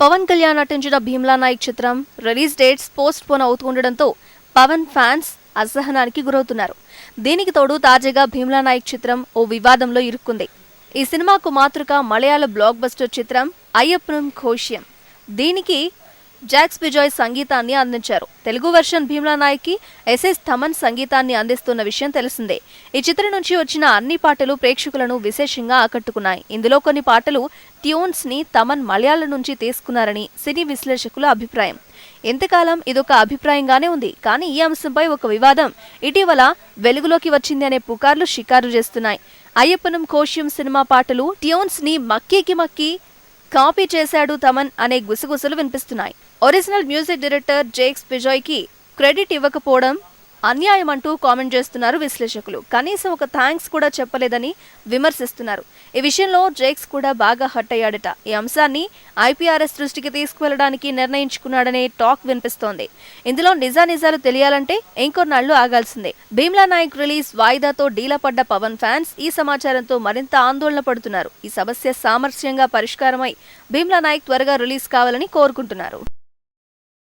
పవన్ కళ్యాణ్ నటించిన భీమ్లా నాయక్ చిత్రం release dates postpone అవుతుండటంతో పవన్ ఫ్యాన్స్ అసహనానికి గురవుతున్నారు. దీనికి తోడు తాజాగా భీమ్లా నాయక్ చిత్రం ఓ వివాదంలో ఇరుక్కుంది. ఈ సినిమాకు మాతృక మలయాళ బ్లాక్ బస్టర్ చిత్రం అయ్యప్పనం ఘోష్యం దీనికి జాక్స్ బిజాయ్ సంగీతాన్ని అందించారు. తెలుగు వర్షన్ భీమ్లా నాయక్కి ఎస్ఎస్ థమన్ సంగీతాన్ని అందిస్తున్న విషయం తెలిసిందే. ఈ చిత్రం నుంచి వచ్చిన అన్ని పాటలు ప్రేక్షకులను విశేషంగా ఆకట్టుకున్నాయి. ఇందులో కొన్ని పాటలు ట్యూన్స్ని తమన్ మలయాళం నుంచి తీసుకున్నారని సినీ విశ్లేషకుల అభిప్రాయం. ఎంతకాలం ఇదొక అభిప్రాయంగానే ఉంది. కానీ ఈ అంశంపై ఒక వివాదం. ఇటీవల వెలుగులోకి వచ్చింది అనే పుకార్లు షికారు చేస్తున్నాయి. అయ్యప్పనం కోశ్యం సినిమా పాటలు ట్యూన్స్ని మక్కీకి మక్కి కాపీ చేశాడు తమన్ అనే గుసగుసలు వినిపిస్తున్నాయి. ఒరిజినల్ మ్యూజిక్ డైరెక్టర్ జేక్స్ బిజాయ్కి క్రెడిట్ ఇవ్వకపోవడం అన్యాయం అంటూ కామెంట్ చేస్తున్నారు విశ్లేషకులు. కనీసం ఒక థ్యాంక్స్ కూడా చెప్పలేదని విమర్శిస్తున్నారు. ఈ విషయంలో జేక్స్ కూడా బాగా హట్ అయ్యాడట. ఈ అంశాన్ని ఐపీఆర్ఎస్ దృష్టికి తీసుకువెళ్ళడానికి నిర్ణయించుకున్నాడనే టాక్ వినిపిస్తోంది. ఇందులో నిజానిజాలు తెలియాలంటే ఇంకొన్నాళ్ళు ఆగాల్సిందే. భీమ్లా నాయక్ రిలీజ్ వాయిదాతో డీలా పడ్డ పవన్ ఫ్యాన్స్ ఈ సమాచారంతో మరింత ఆందోళన పడుతున్నారు. ఈ సమస్య సామర్థ్యంగా పరిష్కారమై భీమ్లా నాయక్ త్వరగా రిలీజ్ కావాలని కోరుకుంటున్నారు.